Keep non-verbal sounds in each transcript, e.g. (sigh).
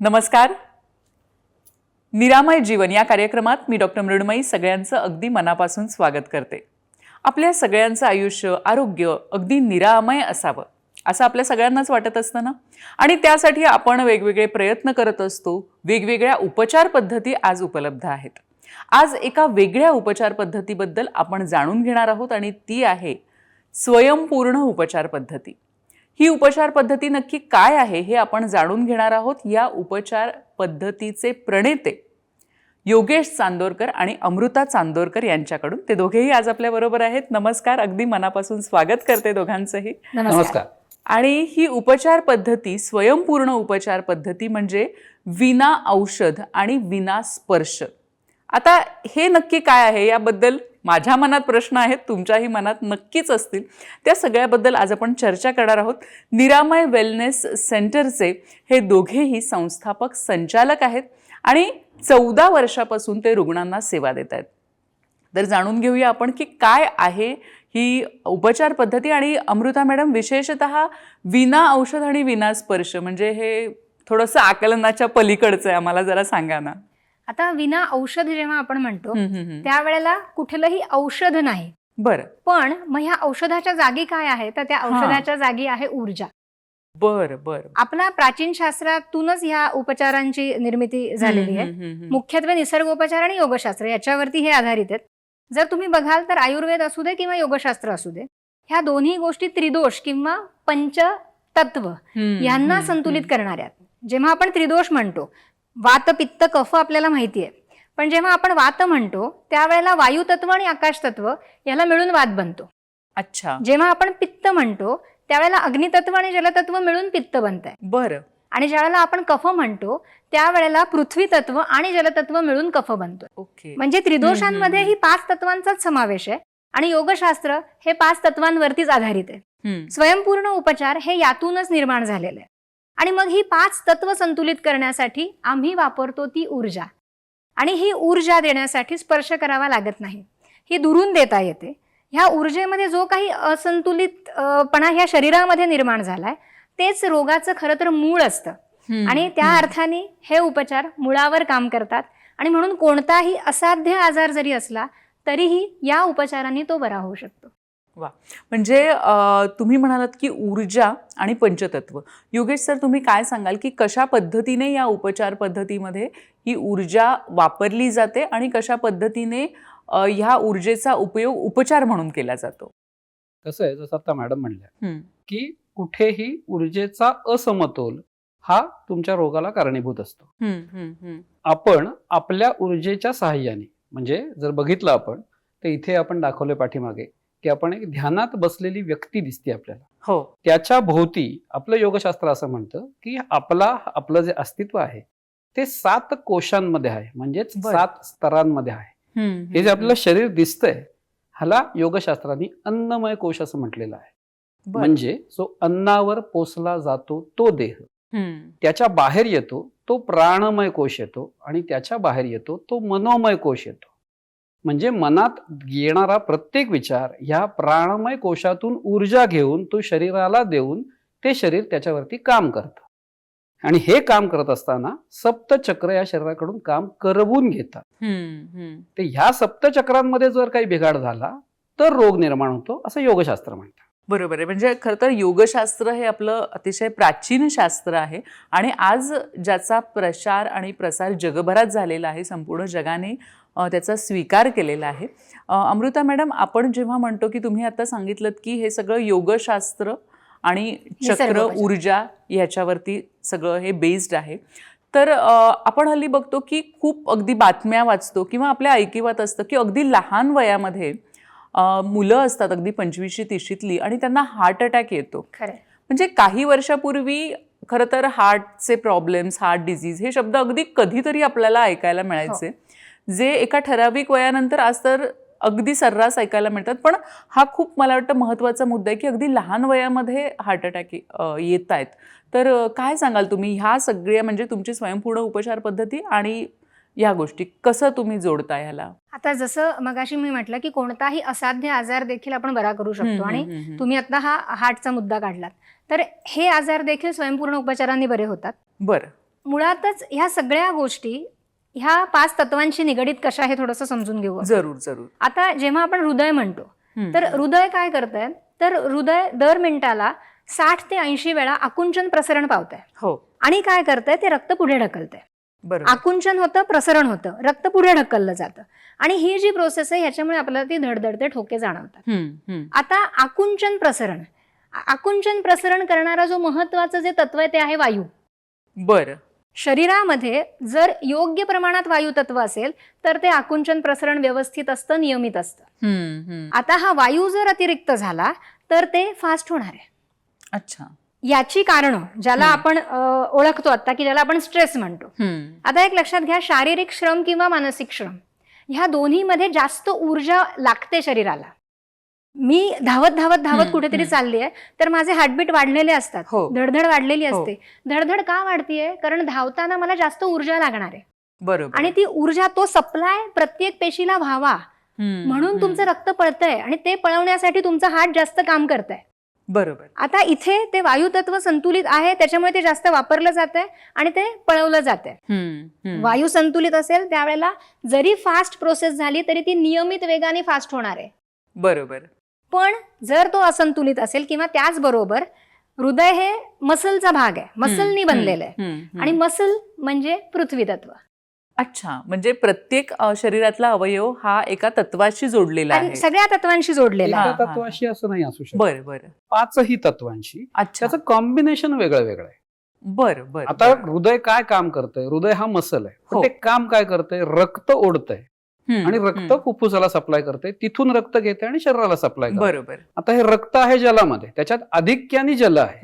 नमस्कार. निरामय जीवन या कार्यक्रमात मी डॉक्टर मृण्मयी सगळ्यांचं अगदी मनापासून स्वागत करते. आपल्या सगळ्यांचं आयुष्य आरोग्य अगदी निरामय असावं असं आपल्या सगळ्यांनाच वाटत असतं ना? आणि त्यासाठी आपण वेगवेगळे प्रयत्न करत असतो वेगवेगळ्या उपचार पद्धती आज उपलब्ध आहेत. आज एका वेगळ्या उपचार पद्धतीबद्दल आपण जाणून घेणार आहोत आणि ती आहे स्वयंपूर्ण उपचार पद्धती. ही उपचार पद्धती नक्की काय आहे हे आपण जाणून घेणार आहोत. या उपचार पद्धतीचे प्रणेते योगेश चांदोरकर आणि अमृता चांदोरकर यांच्याकडून. ते दोघेही आज आपल्या बरोबर आहेत. नमस्कार. अगदी मनापासून स्वागत करते दोघांचंही. नमस्कार. आणि ही उपचार पद्धती स्वयंपूर्ण उपचार पद्धती म्हणजे विना औषध आणि विना स्पर्श आता हे नक्की काय आहे? याबद्दल माझ्या मनात प्रश्न आहेत तुमच्याही मनात नक्कीच असतील. त्या सगळ्याबद्दल आज आपण चर्चा करणार आहोत. निरामय वेलनेस सेंटरचे हे दोघेही संस्थापक संचालक आहेत आणि चौदा वर्षापासून ते रुग्णांना सेवा देत आहेत. तर जाणून घेऊया आपण की काय आहे ही उपचार पद्धती आणि अमृता मॅडम विशेषत विना औषध आणि विना स्पर्श म्हणजे हे थोडंसं आकलनाच्या पलीकडचं आहे आम्हाला जरा सांगा ना. आता विना औषध जेव्हा आपण म्हणतो. त्यावेळेला कुठलंही औषध नाही बरं पण मग ह्या औषधाच्या जागी काय आहे तर त्या. औषधाच्या जागी आहे ऊर्जा बरं बरं आपला प्राचीन शास्त्रातूनच ह्या उपचारांची निर्मिती झालेली आहे. मुख्यत्वे निसर्गोपचार आणि योगशास्त्र याच्यावरती हे आधारित आहेत जर तुम्ही बघाल तर आयुर्वेद असू दे किंवा योगशास्त्र असू दे ह्या दोन्ही गोष्टी त्रिदोष किंवा पंचतत्व हम्म, यांना संतुलित. करणाऱ्या. जेव्हा आपण त्रिदोष म्हणतो वात पित्त कफ आपल्याला माहिती आहे. पण जेव्हा आपण वात म्हणतो त्यावेळेला वायू तत्व आणि आकाश तत्व याला मिळून वात बनतो. अच्छा. जेव्हा आपण पित्त म्हणतो त्यावेळेला अग्नितत्व आणि जलतत्व मिळून पित्त बनत आहे बरं. आणि ज्यावेळेला आपण कफ म्हणतो त्यावेळेला पृथ्वी तत्व आणि जलतत्व मिळून कफ बनतो ओके. म्हणजे त्रिदोषांमध्ये. ही पाच तत्वांचाच समावेश आहे आणि योगशास्त्र हे पाच तत्वांवरतीच आधारित आहे. स्वयंपूर्ण उपचार हे यातूनच निर्माण झालेले आहे. आणि मग ही पाच तत्व संतुलित करण्यासाठी आम्ही वापरतो ती ऊर्जा. आणि ही ऊर्जा देण्यासाठी स्पर्श करावा लागत नाही. ही दुरून देता येते. ह्या ऊर्जेमध्ये जो काही असंतुलित अ, पणा ह्या शरीरामध्ये निर्माण झालाय तेच रोगाचं खरं तर मूळ असतं. आणि त्या. अर्थाने हे उपचार मुळावर काम करतात. आणि म्हणून कोणताही असाध्य आजार जरी असला तरीही या उपचारांनी तो बरा होऊ शकतो. म्हणजे अ, तुम्ही म्हणालात की ऊर्जा आणि पंचतत्व. योगेश सर तुम्ही काय सांगाल की कशा पद्धतीने या उपचार पद्धतीमध्ये ही ऊर्जा वापरली जाते आणि कशा पद्धतीने ह्या ऊर्जेचा उपयोग उपचार म्हणून केला जातो? कसं आहे जसं आता मॅडम म्हणल्या की कुठेही ऊर्जेचा असमतोल हा तुमच्या रोगाला कारणीभूत असतो. आपण आपल्या ऊर्जेच्या सहाय्याने म्हणजे जर बघितलं आपण तर इथे आपण दाखवले पाठीमागे की आपण एक ध्यानात बसलेली व्यक्ती दिसते आपल्याला. हो. त्याच्या भोवती आपलं योगशास्त्र असं म्हणतं की आपला आपलं जे अस्तित्व आहे ते सात कोशांमध्ये आहे. म्हणजेच. सात स्तरांमध्ये आहे. हे जे आपल्याला शरीर दिसतंय ह्याला योगशास्त्राने अन्नमय कोश असं म्हटलेलं आहे. म्हणजे जो अन्नावर पोसला जातो तो देह. त्याच्या बाहेर येतो तो प्राणमय कोश येतो आणि त्याच्या बाहेर येतो तो मनोमय कोश येतो. म्हणजे मनात येणारा प्रत्येक विचार ह्या प्राणमय कोशातून ऊर्जा घेऊन तो शरीराला देऊन ते शरीर त्याच्यावरती काम करतं. आणि हे काम करत असताना सप्तचक्र या शरीराकडून काम करवून घेतात. तर ह्या सप्तचक्रांमध्ये जर काही बिघाड झाला तर रोग निर्माण होतो असं योगशास्त्र म्हणतं. बरोबर आहे. म्हणजे खरं तर योगशास्त्र हे आपलं अतिशय प्राचीन शास्त्र आहे आणि आज ज्याचा प्रचार आणि प्रसार जगभरात झालेला आहे संपूर्ण जगाने त्याचा स्वीकार केलेला आहे. अमृता मॅडम आपण जेव्हा म्हणतो की तुम्ही आता सांगितलं की हे सगळं योगशास्त्र आणि चक्र. ऊर्जा ह्याच्यावरती सगळं हे बेस्ड आहे. तर आपण हल्ली बघतो की खूप अगदी बातम्या वाचतो किंवा आपल्या ऐकिवात असतं की अगदी लहान वयामध्ये मुलं असतात अगदी पंचवीसशे तीसशीतली आणि त्यांना हार्ट अटॅक येतो. म्हणजे काही वर्षापूर्वी खरं तर हार्टचे प्रॉब्लेम्स हार्ट डिझीज हे शब्द अगदी कधीतरी आपल्याला ऐकायला मिळायचे. जे एका ठराविक वयानंतर आज तर अगदी सर्रास ऐकायला मिळतात. पण हा खूप मला वाटतं महत्त्वाचा मुद्दा आहे की अगदी लहान वयामध्ये हार्ट अटॅक येत आहेत. तर काय सांगाल तुम्ही? ह्या सगळ्या म्हणजे तुमची स्वयंपूर्ण उपचार पद्धती आणि ह्या गोष्टी कसं तुम्ही जोडता ह्याला? आता जसं मगाशी मी म्हटलं की कोणताही असाध्य आजार देखील आपण बरा करू शकतो आणि. तुम्ही आता हा हार्टचा मुद्दा काढलात. तर हे आजार देखील स्वयंपूर्ण उपचारांनी बरे होतात. बरं. मुळातच ह्या सगळ्या गोष्टी ह्या पाच तत्वांशी निगडीत कशा हे थोडंसं समजून घेऊ. जरूर जरूर. आता जेव्हा आपण हृदय म्हणतो. तर हृदय काय करतंय? तर हृदय दर मिनिटाला साठ ते ऐंशी वेळा आकुंचन प्रसरण पावतंय. हो. आणि काय करतंय? ते रक्त पुढे ढकलतंय. आकुंचन होतं प्रसरण होतं रक्त पुढे ढकललं जातं. आणि ही जी प्रोसेस आहे ह्याच्यामुळे आपल्याला ती धडधडते ठोके जाणवतात. आता आकुंचन प्रसरण. आकुंचन प्रसरण करणारा जो महत्वाचं जे तत्व आहे ते आहे वायू. बरं. शरीरामध्ये जर योग्य प्रमाणात वायू तत्व असेल तर ते आकुंचन प्रसरण व्यवस्थित असतं नियमित असतं. आता हा वायू जर अतिरिक्त झाला तर ते फास्ट होणार आहे अच्छा याची कारणं ज्याला. आपण ओळखतो आता की ज्याला आपण स्ट्रेस म्हणतो. आता एक लक्षात घ्या शारीरिक श्रम किंवा मानसिक श्रम ह्या दोन्हीमध्ये जास्त ऊर्जा लागते शरीराला मी धावत धावत धावत कुठेतरी. चालली आहे तर माझे हार्टबीट वाढलेले असतात. हो. धडधड वाढलेली हो. असते. धडधड का वाढतीये? कारण धावताना मला जास्त ऊर्जा लागणार आहे. बरोबर. आणि ती ऊर्जा तो सप्लाय प्रत्येक पेशीला व्हावा. म्हणून. तुमचं रक्त पळतंय आणि ते पळवण्यासाठी तुमचं हार्ट जास्त काम करतंय. बरोबर. आता इथे ते वायू तत्व संतुलित आहे त्याच्यामुळे ते जास्त वापरलं जात आहे आणि ते पळवलं जात आहे. वायू संतुलित असेल त्यावेळेला जरी फास्ट प्रोसेस झाली तरी ती नियमित वेगाने फास्ट होणार आहे. बरोबर. पण जर तो असंतुलित असेल किंवा त्याचबरोबर हृदय हे मसलचा भाग आहे. मसलनी बनलेलं आहे. आणि मसल म्हणजे पृथ्वी तत्व अच्छा म्हणजे प्रत्येक शरीरातला अवयव हा एका तत्वाशी जोडलेला आहे. आणि सगळ्या तत्वांशी जोडलेला. तत्वाशी असं नाही असू शकत. बरं बरं. पाचही तत्वांशी. अच्छा. त्याचं कॉम्बिनेशन वेगळं वेगळं आहे. बरं बरं आता. हृदय काय काम करतंय? हृदय हा मसल आहे. पण हो. ते काम काय करतंय? रक्त ओढतंय. आणि रक्त. फुफ्फुसाला सप्लाय करते. तिथून रक्त घेते आणि शरीराला सप्लाय करते. बरोबर. आता हे रक्त आहे जलामध्ये. त्याच्यात अधिक्यानी जल आहे.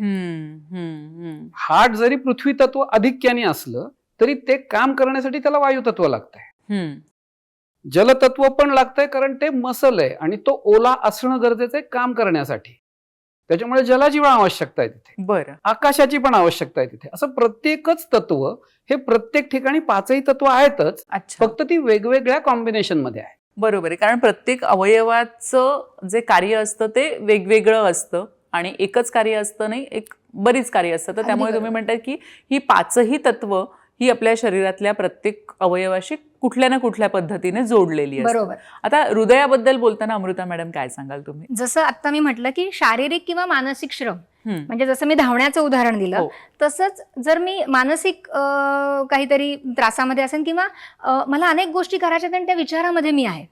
हार्ट जरी पृथ्वी तत्व अधिक्यानी असलं तरी ते काम करण्यासाठी त्याला वायू तत्व लागतंय. जलतत्व पण लागतंय कारण ते मसल आहे आणि तो ओला असणं गरजेचं आहे काम करण्यासाठी. त्याच्यामुळे जलाची पण आवश्यकता आहे तिथे. बरं. आकाशाची पण आवश्यकता आहे तिथे. असं प्रत्येकच तत्व हे प्रत्येक ठिकाणी पाचही तत्व आहेतच अच्छा. फक्त ती वेगवेगळ्या कॉम्बिनेशनमध्ये आहे. बरोबर आहे. कारण प्रत्येक अवयवाचं जे कार्य असतं ते वेगवेगळं असतं आणि एकच कार्य असतं नाही एक बरीच कार्य असतं. तर त्यामुळे तुम्ही बरोबर. म्हणताय की ही पाचही तत्व ही आपल्या शरीरातल्या प्रत्येक अवयवाशी कुठल्या ना कुठल्या पद्धतीने जोडलेली असतात बरोबर आता हृदयाबद्दल बोलताना अमृता मॅडम काय सांगाल तुम्ही जसं आता मी म्हटलं की शारीरिक किंवा मानसिक श्रम. म्हणजे जसं मी धावण्याचं उदाहरण दिलं हो. तसंच जर मी मानसिक काहीतरी त्रासामध्ये असेल किंवा मला अनेक गोष्टी करायच्या आहेत आणि त्या विचारामध्ये मी आहे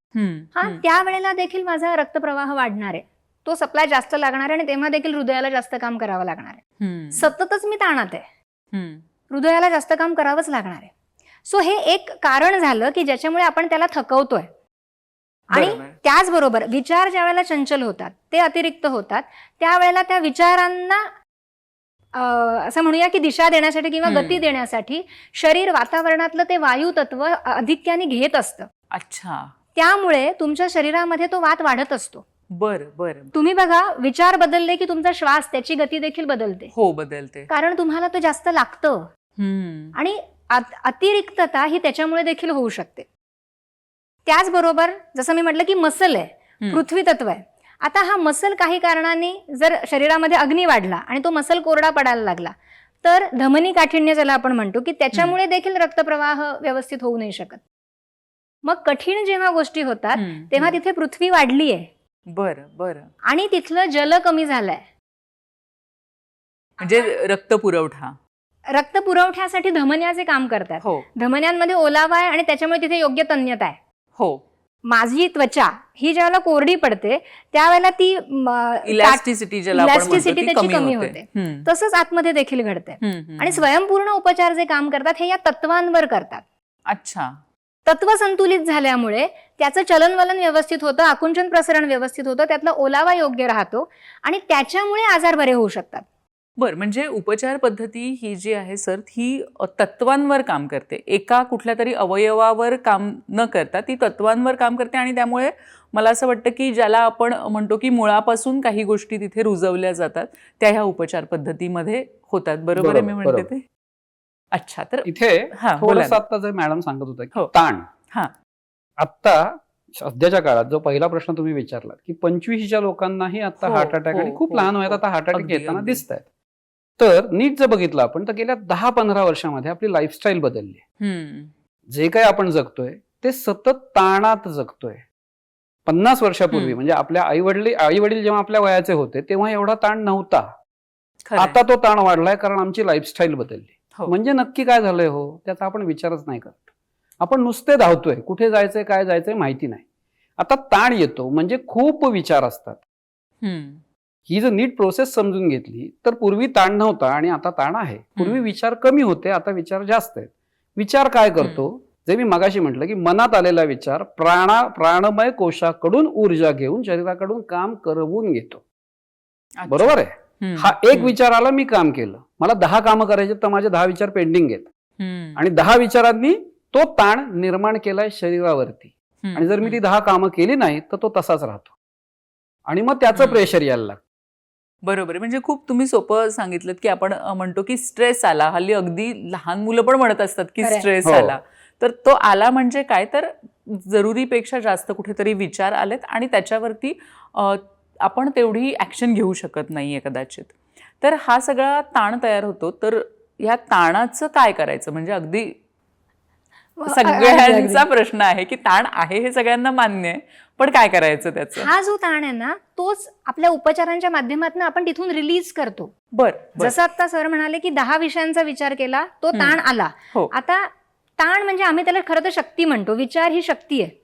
हा. त्यावेळेला देखील माझा रक्तप्रवाह वाढणार आहे तो सप्लाय जास्त लागणार आहे आणि तेव्हा देखील हृदयाला जास्त काम करावं लागणार आहे. सततच मी ताणात आहे. हृदयाला जास्त काम करावंच लागणार आहे. सो हे एक कारण झालं की ज्याच्यामुळे आपण त्याला थकवतोय. आणि बरोबर. त्याचबरोबर विचार ज्या वेळेला चंचल होतात ते अतिरिक्त होतात त्यावेळेला त्या विचारांना असं म्हणूया की दिशा देण्यासाठी किंवा. गती देण्यासाठी शरीर वातावरणातलं ते वायू तत्व अधिक्याने घेत असतं. अच्छा. त्यामुळे तुमच्या शरीरामध्ये तो वात वाढत असतो. बर बर. तुम्ही बघा विचार बदलले की तुमचा श्वास त्याची गती देखील बदलते. हो बदलते. कारण तुम्हाला तो जास्त लागतं. आणि अत- अतिरिक्तता ही त्याच्यामुळे देखील होऊ शकते. त्याचबरोबर जसं मी म्हटलं की मसल आहे. पृथ्वी तत्व आहे. आता हा मसल काही कारणाने जर शरीरामध्ये अग्नी वाढला आणि तो मसल कोरडा पडायला लागला तर धमनी काठिण्य ज्याला आपण म्हणतो की त्याच्यामुळे देखील रक्तप्रवाह व्यवस्थित होऊ नाही शकत. मग कठीण जेव्हा गोष्टी होतात. तेव्हा तिथे पृथ्वी वाढली आहे बरं बरं. आणि तिथलं जल कमी झालंय. म्हणजे रक्त पुरवठा. रक्त पुरवठ्यासाठी धमन्याचे काम करतात हो. धमन्यांमध्ये ओलावा आहे आणि त्याच्यामुळे तिथे योग्य तन्यता आहे. हो. माझी त्वचा ही ज्यावेळेला कोरडी पडते त्यावेळेला ती इलॅस्टिसिटी ती त्याची कमी होते. तसंच आतमध्ये देखील घडते आणि. स्वयंपूर्ण उपचार जे काम करतात हे या तत्वांवर करतात. अच्छा. तत्व संतुलित झाल्यामुळे त्याचं चलनवलन व्यवस्थित होतं आकुंचन प्रसरण व्यवस्थित होतं त्यातला ओलावा योग्य राहतो आणि त्याच्यामुळे आजार बरे होऊ शकतात. बर म्हणजे उपचार पद्धती ही जी आहे सर ही अ, तत्वांवर काम करते एका कुठल्या तरी अवयवावर काम न करता ती तत्वांवर काम करते आणि त्यामुळे मला असं वाटतं की ज्याला आपण म्हणतो की मुळापासून काही गोष्टी तिथे रुजवल्या जातात त्या ह्या उपचार पद्धतीमध्ये होतात बरोबर आहे मी म्हणते. ते अच्छा तर इथे हा. आता जे मॅडम सांगत होता की हो. ताण हा. आता सध्याच्या काळात जो पहिला प्रश्न तुम्ही विचारला की पंचवीसच्या लोकांनाही आता हो, हार्ट अटॅक हो, आणि खूप हो, लहान वयात हो. आता हार्ट अटॅक येताना. दिसत आहेत तर नीट जर बघितलं आपण तर गेल्या दहा पंधरा वर्षामध्ये आपली लाईफस्टाईल बदलली. जे काही आपण जगतोय ते सतत ताणात जगतोय पन्नास वर्षापूर्वी. म्हणजे आपल्या आई वडील आई वडील जेव्हा आपल्या वयाचे होते तेव्हा एवढा ताण नव्हता. आता तो ताण वाढलाय कारण आमची लाईफस्टाईल बदलली हो. म्हणजे नक्की काय झालंय हो त्याचा आपण विचारच नाही करत आपण नुसते धावतोय कुठे जायचंय काय जायचंय माहिती नाही आता ताण येतो म्हणजे खूप विचार असतात. ही जर नीट प्रोसेस समजून घेतली तर पूर्वी ताण नव्हता आणि आता ताण आहे पूर्वी. विचार कमी होते आता विचार जास्त आहेत विचार काय करतो जे मी मगाशी म्हटलं की मनात आलेला विचार प्राणा प्राणमय कोशाकडून ऊर्जा घेऊन शरीराकडून काम करवून घेतो. बरोबर आहे. हा एक. विचार आला मी काम केलं मला दहा कामं करायचे तर माझे दहा विचार पेंडिंग आहेत हम्म. आणि दहा विचारांनी तो ताण निर्माण केलाय शरीरावरती. आणि जर मी ती दहा कामं केली नाही तर तो तसाच राहतो आणि मग त्याचं. प्रेशर यायला लागतं बरोबर आहे. म्हणजे खूप तुम्ही सोपं सांगितलं की आपण म्हणतो की स्ट्रेस आला. हल्ली अगदी लहान मुलं पण म्हणत असतात की. स्ट्रेस हो. आला. तर तो आला म्हणजे काय? तर जरुरीपेक्षा जास्त कुठेतरी विचार आलेत आणि त्याच्यावरती आपण तेवढी ऍक्शन घेऊ शकत नाहीये कदाचित. तर हा सगळा ताण तयार होतो. तर ह्या ताणाचं काय करायचं? म्हणजे अगदी सगळ्यांचा प्रश्न आहे की ताण आहे हे सगळ्यांना मान्य आहे पण काय करायचं त्याचं हा जो ताण आहे ना तोच आपल्या उपचारांच्या माध्यमातून आपण तिथून रिलीज करतो बर. जसं आता सर म्हणाले की दहा विषयांचा विचार केला तो. ताण आला हो. आता ताण म्हणजे आम्ही त्याला खरं तर शक्ती म्हणतो विचार ही शक्ती आहे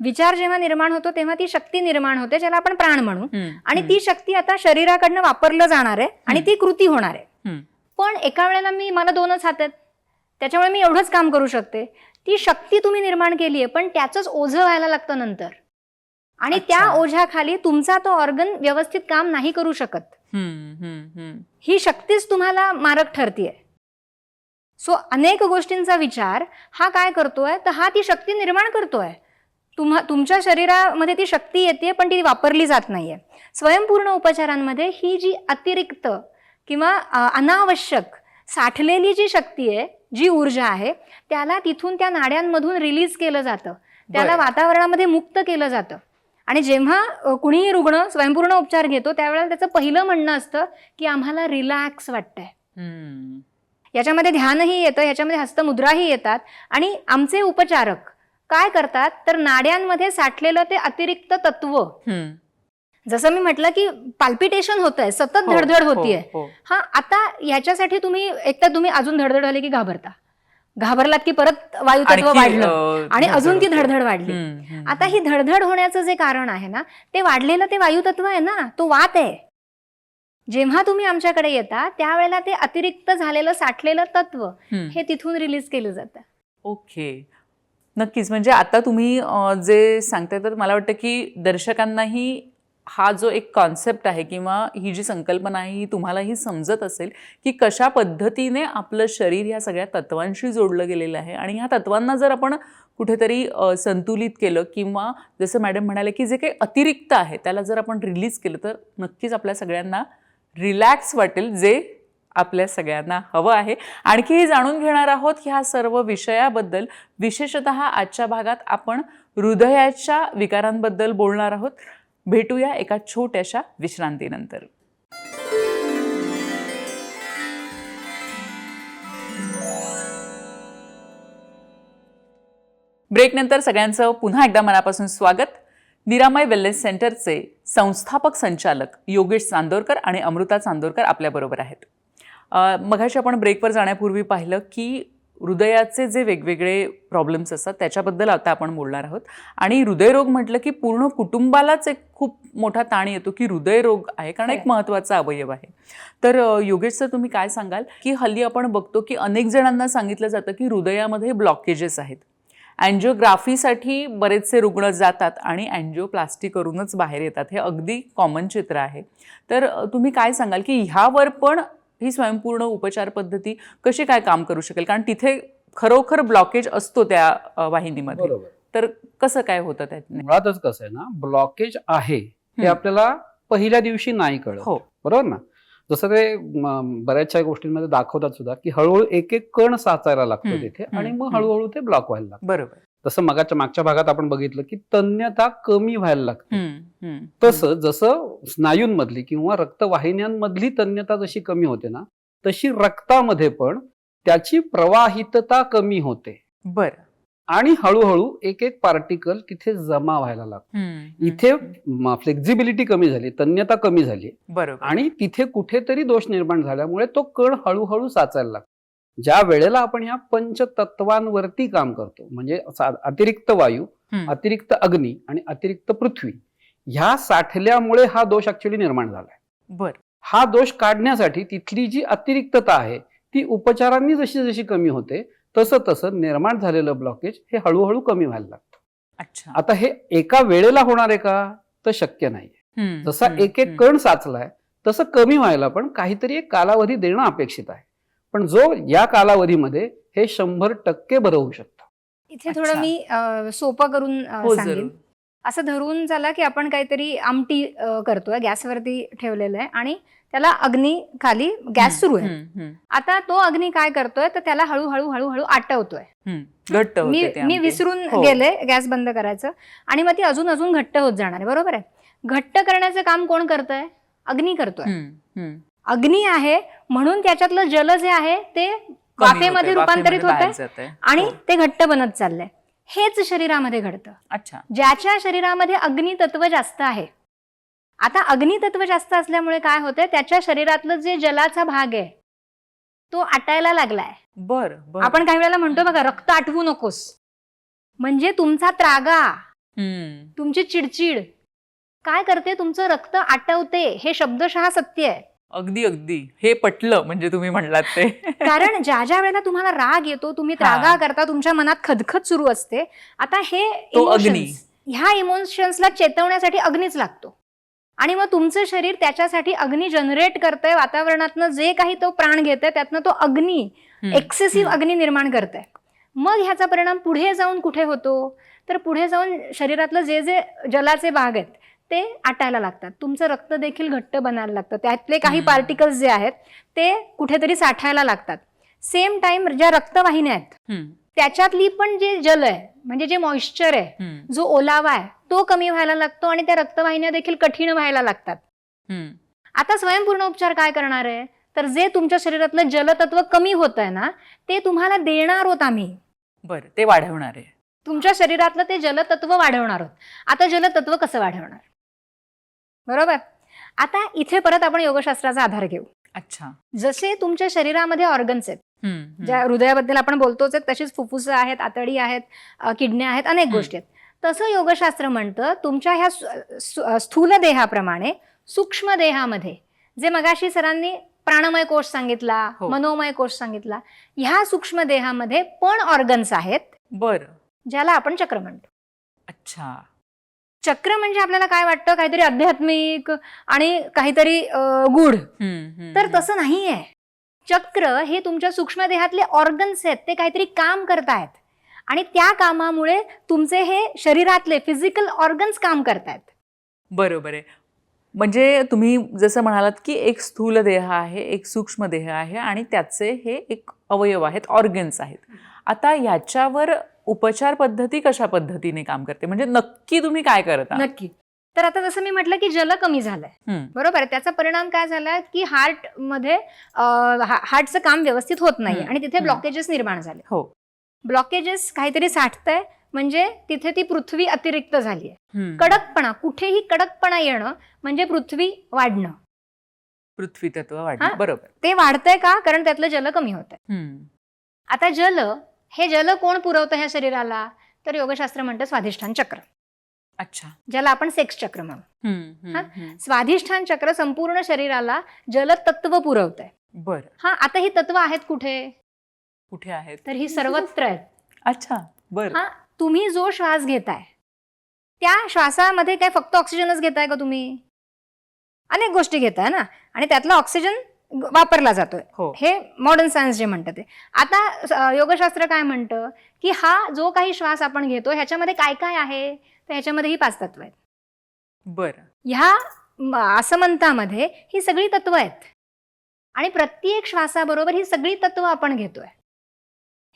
विचार जेव्हा निर्माण होतो तेव्हा ती शक्ती निर्माण होते ज्याला आपण प्राण म्हणू आणि. ती शक्ती आता शरीराकडनं वापरलं जाणार आहे आणि. ती कृती होणार आहे. पण एका वेळेला मी मला दोनच हात आहेत त्याच्यामुळे मी एवढंच काम करू शकते ती शक्ती तुम्ही निर्माण केली आहे पण त्याच ओझं व्हायला लागतं नंतर. आणि. त्या ओझ्याखाली तुमचा तो ऑर्गन व्यवस्थित काम नाही करू शकत. ही शक्तीच तुम्हाला मारक ठरतीये. सो अनेक गोष्टींचा विचार हा काय करतोय तर हा ती शक्ती निर्माण करतोय. तुम्हा तुमच्या शरीरामध्ये ती शक्ती येते पण ती वापरली जात नाहीये. स्वयंपूर्ण उपचारांमध्ये ही जी अतिरिक्त किंवा अनावश्यक साठलेली जी शक्ती आहे जी ऊर्जा आहे त्याला तिथून त्या नाड्यांमधून रिलीज केलं जातं त्याला. वातावरणामध्ये मुक्त केलं जातं आणि जेव्हा कुणीही रुग्ण स्वयंपूर्ण उपचार घेतो त्यावेळेला त्याचं पहिलं म्हणणं असतं की आम्हाला रिलॅक्स वाटतंय. याच्यामध्ये ध्यानही येतं याच्यामध्ये हस्तमुद्राही येतात आणि आमचे उपचारक काय करतात तर नाड्यांमध्ये साठलेलं ते अतिरिक्त तत्व. जसं मी म्हटलं की पाल्पिटेशन होत आहे सतत हो, धडधड हो, होतीये. हो. हा आता याच्यासाठी तुम्ही एकतर तुम्ही अजून धडधड झाली की घाबरता. घाबरलात की परत वायू तत्व आणखी, वाढलं आणि अजून ती. धडधड वाढली. आता ही धडधड होण्याचं जे कारण आहे ना ते वाढलेलं ते वायू तत्व आहे ना तो वात आहे. जेव्हा तुम्ही आमच्याकडे येता त्यावेळेला ते अतिरिक्त झालेलं साठलेलं तत्व. हे तिथून रिलीज केलं जातं. ओके. नक्कीच. म्हणजे आता तुम्ही जे सांगताय तर मला वाटतं की दर्शकांनाही हा जो एक कॉन्सेप्ट आहे किंवा ही जी संकल्पना आहे ही तुम्हालाही समजत असेल की कशा पद्धतीने आपलं शरीर ह्या सगळ्या तत्वांशी जोडलं गेलेलं आहे. आणि ह्या तत्वांना जर आपण कुठेतरी संतुलित केलं किंवा जसं मॅडम म्हणाले की जे काही अतिरिक्त आहे त्याला जर आपण रिलीज केलं तर नक्कीच आपल्या सगळ्यांना रिलॅक्स वाटेल जे आपल्या सगळ्यांना हवं आहे. आणखी हे जाणून घेणार आहोत ह्या सर्व विषयाबद्दल. विशेषत आजच्या भागात आपण हृदयाच्या विकारांबद्दल बोलणार आहोत. भेटूया एका छोट्याशा विश्रांतीनंतर. ब्रेकनंतर सगळ्यांचं पुन्हा एकदा मनापासून स्वागत. निरामय वेलनेस सेंटरचे संस्थापक संचालक योगेश चांदोरकर आणि अमृता चांदोरकर आपल्याबरोबर आहेत. मघाशी आपण ब्रेकवर जाण्यापूर्वी पाहिलं की हृदयाचे जे वेगवेगळे प्रॉब्लेम्स असतात त्याच्याबद्दल आता आपण बोलणार आहोत. आणि हृदयरोग म्हटलं की पूर्ण कुटुंबालाच एक खूप मोठा ताण येतो की हृदयरोग आहे कारण एक. महत्त्वाचा अवयव आहे. तर योगेश सर तुम्ही काय सांगाल? की हल्ली आपण बघतो की अनेक जणांना सांगितलं जातं की हृदयामध्ये ब्लॉकेजेस आहेत. अँजिओग्राफीसाठी बरेचसे रुग्ण जातात आणि अँजिओप्लास्टी करूनच बाहेर येतात. हे अगदी कॉमन चित्र आहे. तर तुम्ही काय सांगाल की ह्यावर पण ही स्वयंपूर्ण उपचार पद्धती कशी काय काम करू शकेल? कारण तिथे खरोखर ब्लॉकेज असतो त्या वाहिनीमध्ये. तर कसं काय होतं त्यातने? मुळातच कसं आहे ना ब्लॉकेज आहे हे. आपल्याला पहिल्या दिवशी नाही कळत. हो. बरोबर ना? जसं ते बऱ्याचशा गोष्टींमध्ये दाखवतात सुद्धा की हळूहळू एक एक कण साचायला लागतो तिथे आणि मग. हळूहळू ते ब्लॉक व्हायला लागतं. बरोबर. जसं मगाच्या मागच्या भागात आपण बघितलं की तन्यता कमी व्हायला लागते. तसं जसं स्नायूंमधली किंवा रक्तवाहिन्यांमधली तन्यता जशी कमी होते ना तशी रक्तामध्ये पण त्याची प्रवाहितता कमी होते. बर. आणि हळूहळू एक एक पार्टिकल तिथे जमा व्हायला लागतो. इथे फ्लेक्झिबिलिटी कमी झाली तन्यता कमी झाली. बरोबर. आणि तिथे कुठेतरी दोष निर्माण झाल्यामुळे तो कण हळूहळू साचायला लागतो. ज्या वेळेला आपण ह्या पंचतत्वांवरती काम करतो म्हणजे अतिरिक्त वायू. अतिरिक्त अग्नी आणि अतिरिक्त पृथ्वी ह्या साठल्यामुळे हा दोष ऍक्च्युली निर्माण झालाय. बर. हा दोष काढण्यासाठी तिथली जी अतिरिक्तता आहे ती उपचारांनी जशी जशी कमी होते तसं तसं निर्माण झालेलं ब्लॉकेज हे हळूहळू कमी व्हायला लागतं. अच्छा. आता हे एका वेळेला होणार आहे का? तर शक्य नाही जसा एक एक. कण साचलाय तसं कमी व्हायला पण काहीतरी एक कालावधी देणं अपेक्षित आहे. पण जो या कालावधीमध्ये हे शंभर टक्के बरं होऊ शकतं. इथे थोडं. मी सोपं करून हो सांगेन. असं धरून झालं की आपण काहीतरी आमटी करतोय गॅसवरती ठेवलेलं आहे आणि त्याला अग्नी खाली गॅस सुरू आहे. आता तो अग्नी काय करतोय तर त्याला हळूहळू हळूहळू आटवतोय. मी मी. विसरून हो. गेले गॅस बंद करायचं आणि मग ती अजून अजून घट्ट होत जाणार आहे बरोबर आहे? घट्ट करण्याचं काम कोण करतंय? अग्नी करतोय. अग्नी आहे म्हणून त्याच्यातलं जल जे आहे ते वाफेमध्ये रूपांतरित होत जातंय. आणि हो. ते घट्ट बनत चाललंय. हेच शरीरामध्ये घडतं. अच्छा. ज्याच्या शरीरामध्ये अग्नी तत्व जास्त आहे. आता अग्नी तत्व जास्त असल्यामुळे काय होतंय त्याच्या शरीरातलं जे जलाचा भाग आहे तो आटायला लागलाय. बर बर. आपण काही वेळेला म्हणतो बघा रक्त आटवू नकोस. म्हणजे तुमचा त्रागा. तुमची चिडचिड काय करते तुमचं रक्त आटवते हे शब्दशः सत्य आहे. अगदी अगदी हे पटलं म्हणजे तुम्ही म्हणलात ते (laughs) कारण ज्या ज्या वेळेला तुम्हाला राग येतो तुम्ही त्रागा हा. करता तुमच्या मनात खदखद सुरू असते आता हे तो emotions, अग्नी. ह्या इमोशन्सला चेतवण्यासाठी अग्नीच लागतो आणि मग तुमचं शरीर त्याच्यासाठी अग्नी जनरेट करतंय वातावरणातनं जे काही तो प्राण घेतोय त्यातनं तो अग्नी हम्म, एक्सेसिव्ह. अग्नी निर्माण करतंय मग ह्याचा परिणाम पुढे जाऊन कुठे होतो तर पुढे जाऊन शरीरातलं जे जे जलाचे भाग आहेत ते आटायला लागतात. तुमचं रक्त देखील घट्ट बनायला लागतं. त्यातले काही. पार्टिकल्स जे आहेत ते कुठेतरी साठायला लागतात. सेम टाइम ज्या रक्तवाहिन्या आहेत त्याच्यातली पण जे जल आहे म्हणजे जे मॉइश्चर आहे जो ओलावा आहे तो कमी व्हायला लागतो आणि त्या रक्तवाहिन्या देखील कठीण व्हायला लागतात. आता स्वयंपूर्ण उपचार काय करणार आहे? तर जे तुमच्या शरीरातलं जलतत्व कमी होत आहे ना ते तुम्हाला देणार आहोत आम्ही. बर ते वाढवणार आहे. तुमच्या शरीरातलं ते जलतत्व वाढवणार आहोत. आता जलतत्व कसं वाढवणार? बरोबर? आता इथे परत आपण योगशास्त्राचा आधार घेऊ. अच्छा. जसे तुमच्या शरीरामध्ये ऑर्गन्स आहेत. ज्या हृदयाबद्दल आपण बोलतोच आहेत तशीच फुफ्फुसं आहेत आतडी आहेत किडण्या आहेत अनेक. गोष्टी आहेत. तसं योगशास्त्र म्हणतं तुमच्या ह्या स्थूल देहाप्रमाणे सूक्ष्म देहामध्ये जे मगाशी सरांनी प्राणमय कोश सांगितला हो. मनोमय कोश सांगितला ह्या सूक्ष्म देहामध्ये पण ऑर्गन्स आहेत बर. ज्याला आपण चक्र म्हणतो. अच्छा. चक्र म्हणजे आपल्याला काय वाटतं? काहीतरी आध्यात्मिक आणि काहीतरी गूढ. तर. तसं नाहीये. चक्र हे तुमच्या सूक्ष्म देहातले ऑर्गन्स आहेत. ते काहीतरी काम करतायत. आणि त्या कामामुळे तुमचे हे शरीरातले फिजिकल ऑर्गन्स काम करतायत. बरोबर आहे. म्हणजे तुम्ही जसं म्हणालात की एक स्थूल देह आहे एक सूक्ष्म देह आहे आणि त्याचे हे एक अवयव आहेत ऑर्गन्स आहेत. आता याच्यावर उपचार पद्धती कशा पद्धतीने काम करते? म्हणजे नक्की तुम्ही काय करता नक्की. तर आता जसं मी म्हटलं की जल कमी झालंय. बरोबर? त्याचा परिणाम काय झालाय की हार्टमध्ये हार्टचं काम व्यवस्थित होत नाही आणि तिथे. ब्लॉकेजेस निर्माण झाले. हो. ब्लॉकेजेस काहीतरी साठतंय म्हणजे तिथे ती पृथ्वी अतिरिक्त झाली आहे. कडकपणा कुठेही कडकपणा येणं म्हणजे पृथ्वी वाढणं. पृथ्वी तत्व? वाढलं बरोबर. ते वाढतंय का? कारण त्यातलं जल कमी होत आता जल हे जल कोण पुरवतं ह्या शरीराला? तर योगशास्त्र म्हणतं स्वाधिष्ठान चक्र. अच्छा. ज्याला आपण सेक्स चक्र म्हणू. स्वाधिष्ठान चक्र संपूर्ण शरीराला जलतत्व पुरवतंय. बर. हा आता ही तत्व आहेत कुठे? कुठे आहेत? तर ही सर्वत्र आहेत. अच्छा बर. हा तुम्ही जो श्वास घेताय त्या श्वासामध्ये काय फक्त ऑक्सिजनच घेताय का तुम्ही? अनेक गोष्टी घेताय ना? आणि त्यातला ऑक्सिजन वापरला जातोय. हो. हे मॉडर्न सायन्स जे म्हणतं ते. आता योगशास्त्र काय म्हणतं? की हा जो काही श्वास आपण घेतो ह्याच्यामध्ये काय काय आहे? तर ह्याच्यामध्ये ही पाच तत्व आहेत. बर. ह्या म, आसमंतामध्ये ही सगळी तत्व आहेत. आणि प्रत्येक श्वासाबरोबर ही सगळी तत्व आपण घेतोय.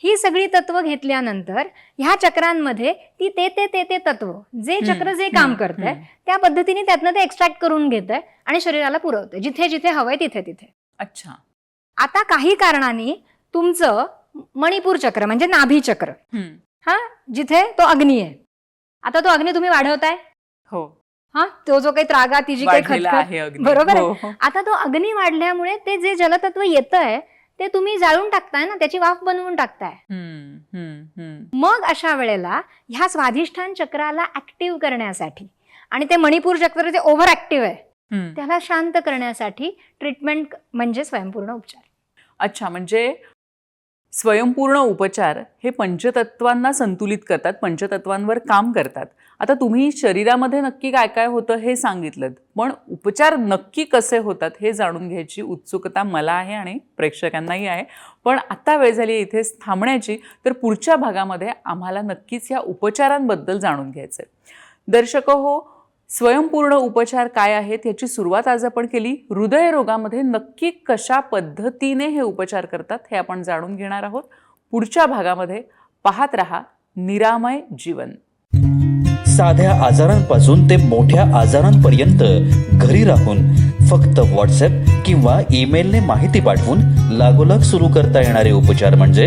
ही सगळी तत्व घेतल्यानंतर ह्या चक्रांमध्ये ती ते ते ते ते तत्व जे चक्र जे काम करतंय त्या पद्धतीने त्यातनं ते एक्स्ट्रॅक्ट करून घेतंय आणि शरीराला पुरवतंय. जिथे जिथे हवंय तिथे तिथे. अच्छा आता काही कारणाने तुमचं मणिपूर चक्र म्हणजे नाभी चक्र हम्म. हा जिथे तो अग्नी आहे आता तो अग्नी तुम्ही वाढवताय हो हा तो जो काही त्रागा ती जी काही वाढलेला आहे अगदी बरोबर आहे. हो, हो. आता तो अग्नी वाढल्यामुळे ते जे जलतत्व येत आहे ते तुम्ही जाळून टाकताय ना त्याची वाफ बनवून टाकताय हम्म, हम्म, हम्म. मग अशा वेळेला ह्या स्वाधिष्ठान चक्राला ऍक्टिव्ह करण्यासाठी आणि ते मणिपूर चक्र जे ओव्हर ऍक्टिव्ह आहे. त्याला शांत करण्यासाठी ट्रीटमेंट म्हणजे स्वयंपूर्ण उपचार. अच्छा म्हणजे स्वयंपूर्ण उपचार हे पंचतत्वांना संतुलित करतात पंचतत्वांवर काम करतात. आता तुम्ही शरीरामध्ये नक्की काय काय होतं हे सांगितलं पण उपचार नक्की कसे होतात हे जाणून घ्यायची उत्सुकता मला आहे आणि प्रेक्षकांनाही आहे. पण आता वेळ झाली इथेच थांबण्याची तर पुढच्या भागामध्ये आम्हाला नक्कीच या उपचारांबद्दल जाणून घ्यायचं आहे दर्शक हो स्वयंपूर्ण उपचार काय आहेत याची सुरुवात आज आपण केली. हृदयरोगामध्ये नक्की कशा पद्धतीने हे उपचार करतात हे आपण जाणून घेणार आहोत. पुढच्या भागामध्ये पाहत रहा निरामय जीवन. साध्या आजारांपासून ते मोठ्या आजारांपर्यंत घरी राहून फक्त व्हॉट्सअप किंवा ईमेलने माहिती पाठवून लागोलाग सुरू करता येणारे उपचार म्हणजे